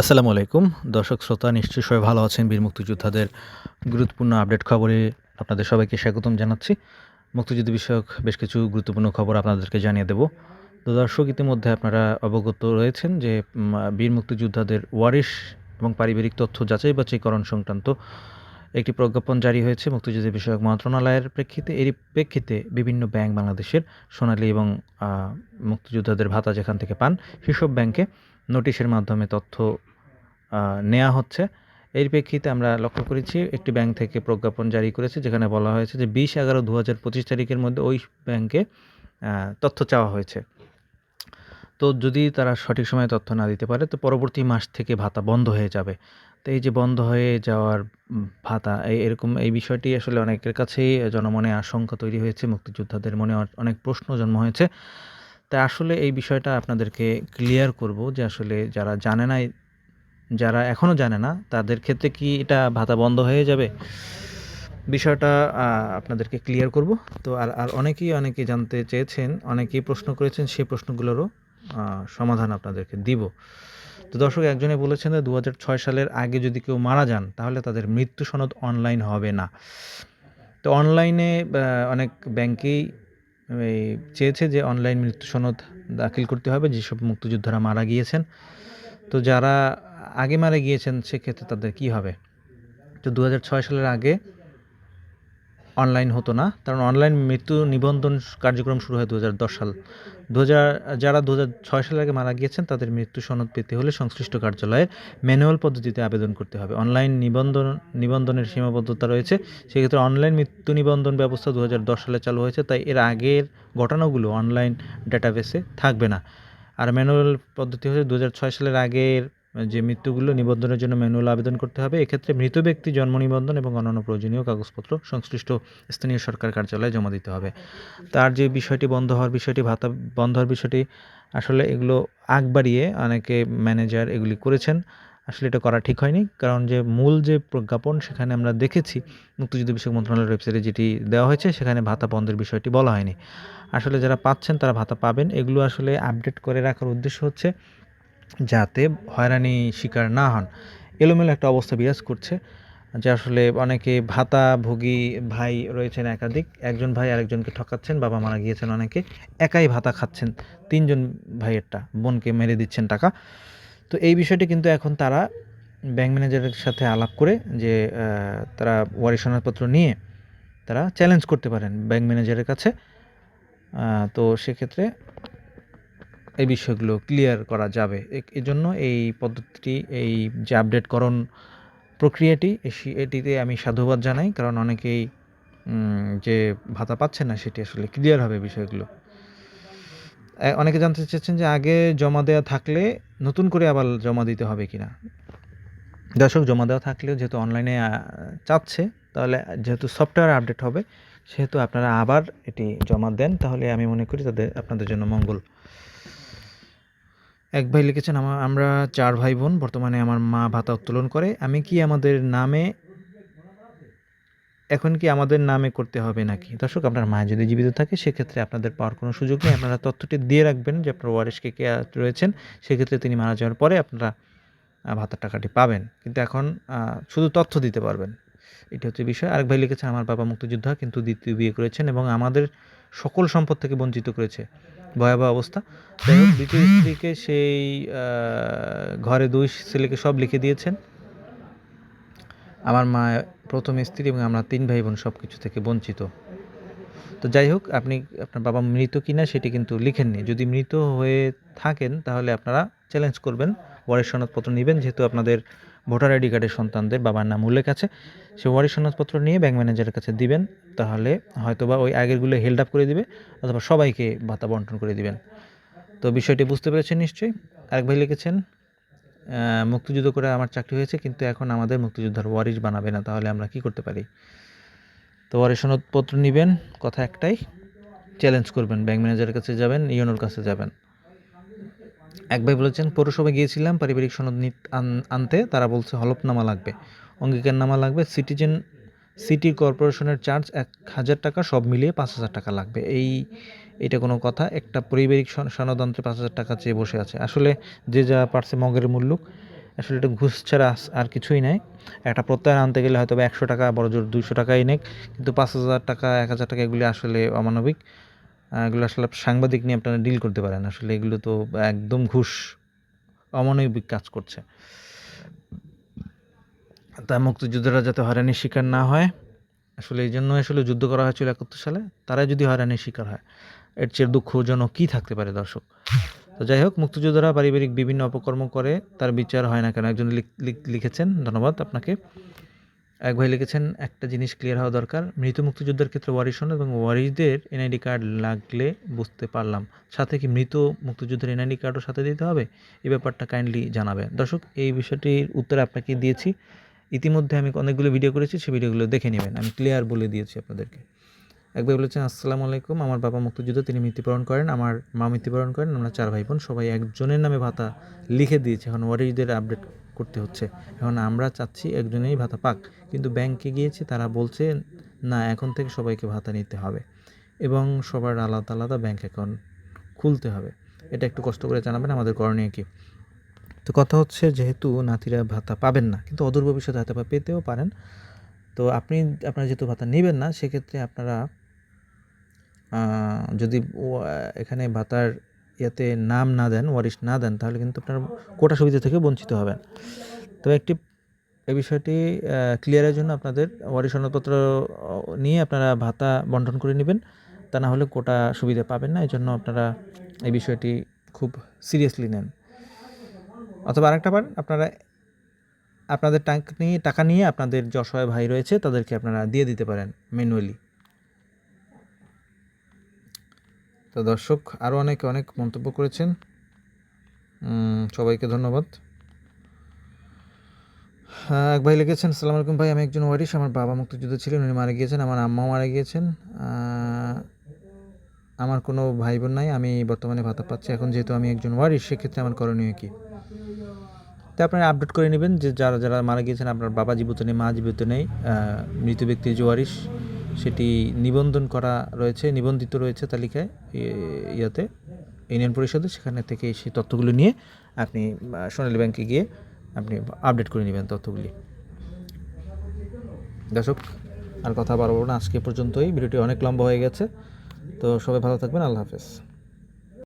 আসসালামু আলাইকুম। দর্শক, শ্রোতা নিশ্চয়ই সবাই ভালো আছেন। বীর মুক্তিযোদ্ধাদের গুরুত্বপূর্ণ আপডেট খবরে আপনাদের সবাইকে স্বাগতম জানাচ্ছি। মুক্তিযুদ্ধ বিষয়ক বেশ কিছু গুরুত্বপূর্ণ খবর আপনাদেরকে জানিয়ে দেব। তো দর্শক, ইতিমধ্যে আপনারা অবগত রয়েছেন যে বীর মুক্তিযোদ্ধাদের ওয়ারিশ এবং পারিবারিক তথ্য যাচাই বাছাইকরণ সংক্রান্ত একটি প্রজ্ঞাপন জারি হয়েছে মুক্তিযুদ্ধ বিষয়ক মন্ত্রণালয়ের প্রেক্ষিতে। এরই প্রেক্ষিতে বিভিন্ন ব্যাংক বাংলাদেশের সোনালী এবং মুক্তিযোদ্ধাদের ভাতা যেখান থেকে পান সেসব ব্যাংকে নোটিশের মাধ্যমে তথ্য নেওয়া হচ্ছে। এর প্রেক্ষিতে আমরা লক্ষ্য করেছি, একটি ব্যাংক থেকে প্রজ্ঞাপন জারি করেছে, যেখানে বলা হয়েছে যে বিশ এগারো দু হাজার পঁচিশ তারিখের মধ্যে ওই ব্যাংকে তথ্য চাওয়া হয়েছে। তো যদি তারা সঠিক সময়ে তথ্য না দিতে পারে, তো পরবর্তী মাস থেকে ভাতা বন্ধ হয়ে যাবে। তো এই যে বন্ধ হয়ে যাওয়ার ভাতা, এই এরকম, এই বিষয়টি আসলে অনেকের কাছেই জনমনে আশঙ্কা তৈরি হয়েছে, মুক্তিযোদ্ধাদের মনে অনেক প্রশ্ন জন্ম হয়েছে। তাই আসলে এই বিষয়টা আপনাদেরকে ক্লিয়ার করব যে আসলে যারা জানে না যারা এখনও জানে না, তাদের ক্ষেত্রে কি এটা ভাতা বন্ধ হয়ে যাবে? বিষয়টা আপনাদেরকে ক্লিয়ার করব। তো আর আর অনেকেই অনেকে জানতে চেয়েছেন, অনেকেই প্রশ্ন করেছেন সেই প্রশ্নগুলোরও সমাধান আপনাদেরকে দিব। তো দর্শক, একজনে বলেছেন যে দু হাজার ছয় সালের আগে যদি কেউ মারা যান, তাহলে তাদের মৃত্যু সনদ অনলাইন হবে না। তো অনলাইনে অনেক ব্যাংকেই এই চেয়েছে যে অনলাইন মৃত্যু সনদ দাখিল করতে হবে, যেসব মুক্তিযোদ্ধারা মারা গিয়েছেন। তো যারা আগে মারা গিয়েছেন, সেক্ষেত্রে তাদের কি হবে? তো দু হাজার ছয় সালের আগে অনলাইন হতো না। কারণ অনলাইন মৃত্যু নিবন্ধন কার্যক্রম শুরু হয় দু হাজার দশ সাল। দু হাজার যারা দু সালের আগে মারা গিয়েছেন, তাদের মৃত্যু সনদ পেতে হলে সংশ্লিষ্ট কার্যালয়ে ম্যানুয়াল পদ্ধতিতে আবেদন করতে হবে। অনলাইন নিবন্ধন, নিবন্ধনের সীমাবদ্ধতা রয়েছে। সেক্ষেত্রে অনলাইন মৃত্যু নিবন্ধন ব্যবস্থা দু হাজার দশ সালে চালু হয়েছে, তাই এর আগের ঘটনাগুলো অনলাইন ডাটাবেসে থাকবে না। আর ম্যানুয়াল পদ্ধতি হচ্ছে দু হাজার ছয় সালের আগের যে মৃত্যুগুলো নিবন্ধনের জন্য ম্যানুয়াল আবেদন করতে হবে, এক্ষেত্রে মৃত ব্যক্তি জন্ম নিবন্ধন এবং অন্যান্য প্রয়োজনীয় কাগজপত্র সংশ্লিষ্ট স্থানীয় সরকার কার্যালয়ে জমা দিতে হবে। তার যে বিষয়টি বন্ধ হওয়ার বিষয়টি, ভাতা বন্ধ হওয়ার বিষয়টি, আসলে এগুলো আগ বাড়িয়ে অনেকে ম্যানেজার এগুলি করেছেন। আসলে এটা করা ঠিক হয়নি, কারণ যে মূল যে প্রজ্ঞাপন সেখানে আমরা দেখেছি, মুক্তিযুদ্ধ বিষয়ক মন্ত্রণালয়ের ওয়েবসাইটে যেটি দেওয়া হয়েছে, সেখানে ভাতা বন্ধের বিষয়টি বলা হয়নি। আসলে যারা পাচ্ছেন তারা ভাতা পাবেন। এগুলো আসলে আপডেট করে রাখার উদ্দেশ্য হচ্ছে যাতে হয়রানি শিকার না হন। এলোমেলো একটা অবস্থা বিরাজ করছে, যে আসলে অনেকে ভাতাভোগী ভাই রয়েছেন একাধিক, একজন ভাই আরেকজনকে ঠকাচ্ছেন, বাবা মারা গিয়েছেন অনেকে, একাই ভাতা খাচ্ছেন তিনজন ভাইয়েরটা, বোনকে মেরে দিচ্ছেন টাকা। তো এই বিষয়টি কিন্তু এখন তারা ব্যাংক ম্যানেজারের সাথে আলাপ করে, যে তারা ওয়ারি সনদপত্র নিয়ে তারা চ্যালেঞ্জ করতে পারেন ব্যাংক ম্যানেজারের কাছে। তো সেক্ষেত্রে এই বিষয়গুলো ক্লিয়ার করা যাবে। এজন্য এই পদ্ধতিটি, এই যে আপডেটকরণ প্রক্রিয়াটি এটিতে আমি সাধুবাদ জানাই, কারণ অনেকেই যে ভাতা পাচ্ছে না, সেটি আসলে ক্লিয়ার হবে বিষয়গুলো। অনেকে জানতে চাচ্ছেন যে আগে জমা দেওয়া থাকলে নতুন করে আবার জমা দিতে হবে কি না দর্শক, জমা দেওয়া থাকলেও যেহেতু অনলাইনে চাচ্ছে, তাহলে যেহেতু সফটওয়্যার আপডেট হবে, সেহেতু আপনারা আবার এটি জমা দেন, তাহলে আমি মনে করি তাদের, আপনাদের জন্য মঙ্গল। এক ভাই লিখেছেন আমার আমরা চার ভাই বোন বর্তমানে আমার মা ভাতা উত্তোলন করে, আমি কি আমাদের নামে, এখন কি আমাদের নামে করতে হবে নাকি? দর্শক, আপনার মা যদি জীবিত থাকে, সেক্ষেত্রে আপনাদের পাওয়ার কোনো সুযোগ নেই। আপনারা তথ্যটি দিয়ে রাখবেন যে আপনার ওয়ারিশকে কে রয়েছেন, সেক্ষেত্রে তিনি মারা যাওয়ার পরে আপনারা ভাতার টাকাটি পাবেন। কিন্তু এখন শুধু তথ্য দিতে পারবেন। এটি হচ্ছে বিষয়। আরেক ভাই লিখেছেন, আমার বাবা মুক্তিযোদ্ধা, কিন্তু দ্বিতীয় বিয়ে করেছেন এবং আমাদের সকল সম্পদ থেকে বঞ্চিত করেছে। ভয়াবহ অবস্থা। যাই হোক দ্বিতীয় স্ত্রীকে সেই ঘরে দুই ছেলেকে সব লিখে দিয়েছেন। আমার মা প্রথম স্ত্রী এবং আমরা তিন ভাই বোন সব কিছু থেকে বঞ্চিত। তো যাই হোক, আপনি, আপনার বাবা মৃত কিনা সেটি কিন্তু লিখেননি। যদি মৃত হয়ে থাকেন, তাহলে আপনারা চ্যালেঞ্জ করবেন ওয়ারিশ সনদপত্র নেবেন, যেহেতু আপনাদের ভোটার আইডি কার্ডের সন্তানদের বাবার নাম উল্লেখ আছে। সে ওয়ারিশ সনদপত্র নিয়ে ব্যাংক ম্যানেজারের কাছে দিবেন, তাহলে হয়তোবা ওই আগেরগুলো হেল্ড আপ করে দিবে, অথবা সবাইকে ভাতা বন্টন করে দিবেন। তো বিষয়টি বুঝতে পেরেছেন নিশ্চয়ই? আরেক ভাই লিখেছেন মুক্তিযুদ্ধ করে আমার চাকরি হয়েছে, কিন্তু এখন আমাদের মুক্তিযোদ্ধার ওয়ারিশ বানাবে না, তাহলে আমরা কি করতে পারি? তো ওয়ারিশ সনদপত্র নেবেন, কথা একটাই চ্যালেঞ্জ করবেন, ব্যাংক ম্যানেজারের কাছে যাবেন ইউনোর কাছে যাবেন। এক ভাই বলেছেন, পৌরসভায় গিয়েছিলাম, পারিবারিক সনদ নিত- আনতে। তারা বলছে, হলফনামা লাগবে। অঙ্গীকারনামা লাগবে। সিটিজেন, সিটি কর্পোরেশনের চার্জ এক হাজার টাকা, সব মিলিয়ে পাঁচ হাজার টাকা লাগবে। এই, এটা কোনো কথা? একটা পারিবারিক সন- সনদ আনতে পাঁচ হাজার টাকা চেয়ে বসে আছে। আসলে যে যা পারছে মগের মূল্য, আসলে এটা ঘুষ ছাড়া আর কিছুই নাই। একটা প্রত্যয়ন আনতে গেলে হয়তো একশো টাকা বড় জোর দুইশো টাকাই নেক। কিন্তু পাঁচ হাজার টাকা, এক হাজার টাকা এগুলি আসলে অমানবিক। এগুলো আসলে সাংবাদিক নিয়ে আপনারা ডিল করতে পারেন। আসলে এগুলো তো একদম ঘুষ, অমানবিক কাজ করছে। তা মুক্তিযোদ্ধারা যাতে হয়রানির শিকার না হয়, আসলে এই জন্য আসলে যুদ্ধ করা হয়েছিল একাত্তর সালে। তারাই যদি হয়রানির শিকার হয়, এর চেয়ে দুঃখজনক কী থাকতে পারে দর্শক? তো যাই হোক, মুক্তিযোদ্ধারা পারিবারিক বিভিন্ন অপকর্ম করে, তার বিচার হয় না কেন? একজন লিখ- লিখ- লিখেছেন, ধন্যবাদ আপনাকে। এক ভাই লিখেছেন, একটা জিনিস ক্লিয়ার হওয়া দরকার। মৃত মুক্তিযোদ্ধার ক্ষেত্রে ওয়ারিশন এবং ওয়ারিশদের এনআইডি কার্ড লাগলে বুঝতে পারলাম। সাথে কি মৃত মুক্তিযোদ্ধার এনআইডি কার্ডও সাথে দিতে হবে? এই ব্যাপারটা কাইন্ডলি জানাবেন। দর্শক, এই বিষয়টির উত্তর আপনাকে দিয়েছি। ইতিমধ্যে আমি অনেকগুলো ভিডিও করেছি, সেই ভিডিওগুলো দেখে নেবেন। আমি ক্লিয়ার বলে দিয়েছি আপনাদেরকে। একবার বলেছেন, আসসালামু আলাইকুম। আমার বাবা মুক্তিযুদ্ধ, তিনি মৃত্যুবরণ করেন। আমার মা মৃত্যুবরণ করেন। আমরা চার ভাই বোন, সবাই একজনের নামে ভাতা লিখে দিয়েছে। এখন ওয়ারিশদের আপডেট করতে হচ্ছে। এখন আমরা চাচ্ছি একজনেই ভাতা পাক, কিন্তু ব্যাংকে গিয়েছি, তারা বলছে, না, এখন থেকে সবাইকে ভাতা নিতে হবে এবং সবার আলাদা আলাদা ব্যাংক অ্যাকাউন্ট খুলতে হবে। এটা একটু কষ্ট করে জানাবেন আমাদের করণীয় কী? তো কথা হচ্ছে, যেহেতু নাতিরা ভাতা পাবেন না, কিন্তু অদূর ভবিষ্যতে হয়তো বা পেতেও পারেন। তো আপনি, আপনারা যেহেতু ভাতা নেবেন না, সেক্ষেত্রে আপনারা যদি এখানে ভাতার ইয়েতে নাম না দেন, ওয়ারিশ না দেন, তাহলে কিন্তু আপনার কোটা সুবিধা থেকে বঞ্চিত হবেন। তো একটি, এই বিষয়টি ক্লিয়ারের জন্য আপনাদের ওয়ারিশ সনদপত্র নিয়ে আপনারা ভাতা বন্টন করে নেবেন। তা না হলে কোটা সুবিধা পাবেন না এই জন্য আপনারা এই বিষয়টি খুব সিরিয়াসলি নেন। অথবা আরেকটা পারেন আপনারা, আপনাদের টাকা নিয়ে টাকা নিয়ে আপনাদের যে অসহায় ভাই রয়েছে, তাদেরকে আপনারা দিয়ে দিতে পারেন ম্যানুয়ালি তো দর্শক আরও অনেকে অনেক মন্তব্য করেছেন। সবাইকে ধন্যবাদ। এক ভাই লিখেছেন, সালাম আলাইকুম ভাই, আমি একজন ওয়ারিশ। আমার বাবা মুক্তিযুদ্ধ ছিলেন, উনি মারা গিয়েছেন, আমার আম্মাও মারা গিয়েছেন। আমার কোনো ভাই বোন নাই, আমি বর্তমানে ভাতা পাচ্ছি। এখন যেহেতু আমি একজন ওয়ারিশ, সেক্ষেত্রে আমার করণীয় কী? তো আপনারা আপডেট করে নেবেন যে যারা যারা মারা গিয়েছেন, আপনার বাবা জীবিত নেই, মা জীবিত নেই মৃত ব্যক্তির যে ওয়ারিশ সেটি নিবন্ধন করা রয়েছে, নিবন্ধিত রয়েছে তালিকায় ইয়াতে, ইউনিয়ন পরিষদে। সেখানে থেকে সেই তথ্যগুলো নিয়ে আপনি সোনালী ব্যাংকে গিয়ে আপনি আপডেট করে নেবেন তথ্যগুলি। দর্শক, আর কথা বাড়াবো না। আজকে পর্যন্তই। ভিডিওটি অনেক লম্বা হয়ে গেছে। তো সবাই ভালো থাকবেন। আল্লাহ হাফেজ।